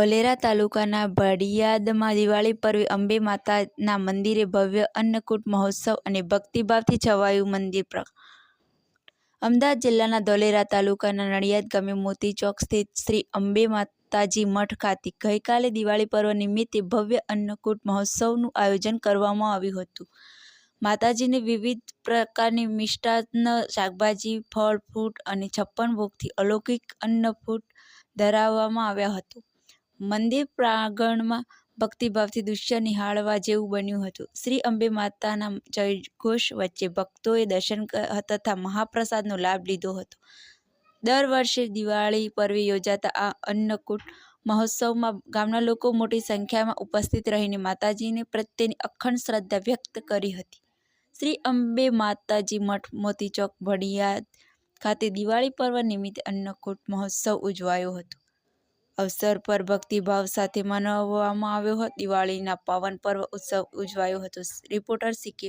ધોલેરા તાલુકાના ભડિયાદમાં દિવાળી પર્વે અંબે માતાના મંદિરે ભવ્ય અન્નકૂટ મહોત્સવ અને ભક્તિભાવથી છવાયું મંદિર પ્ર અમદાવાદ જિલ્લાના ધોલેરા તાલુકાના નડિયાદ ગામે મોતી ચોક સ્થિત શ્રી અંબે માતાજી મઠ ખાતે ગઈકાલે દિવાળી પર્વ નિમિત્તે ભવ્ય અન્નકૂટ મહોત્સવનું આયોજન કરવામાં આવ્યું હતું. માતાજીને વિવિધ પ્રકારની મિષ્ટાન, શાકભાજી, ફળ, ફ્રૂટ અને છપ્પન ભોગથી અલૌકિક અન્નફૂટ ધરાવવામાં આવ્યા હતો. મંદિર પ્રાંગણમાં ભક્તિભાવથી દૃશ્ય નિહાળવા જેવું બન્યું હતું. શ્રી અંબે માતાના જયઘોષ વચ્ચે ભક્તોએ દર્શન તથા મહાપ્રસાદનો લાભ લીધો હતો. દર વર્ષે દિવાળી પર્વે યોજાતા આ અન્નકૂટ મહોત્સવમાં ગામના લોકો મોટી સંખ્યામાં ઉપસ્થિત રહીને માતાજીને પ્રત્યેની અખંડ શ્રદ્ધા વ્યક્ત કરી હતી. શ્રી અંબે માતાજી મઠ, મોતી ચોક, ભડિયા ખાતે દિવાળી પર્વ નિમિત્તે અન્નકૂટ મહોત્સવ ઉજવાયો હતો. અવસર પર ભક્તિભાવ સાથે મનાવવામાં આવ્યો દિવાળીના પાવન પર્વ ઉત્સવ ઉજવાયો હતો. રિપોર્ટર સી કે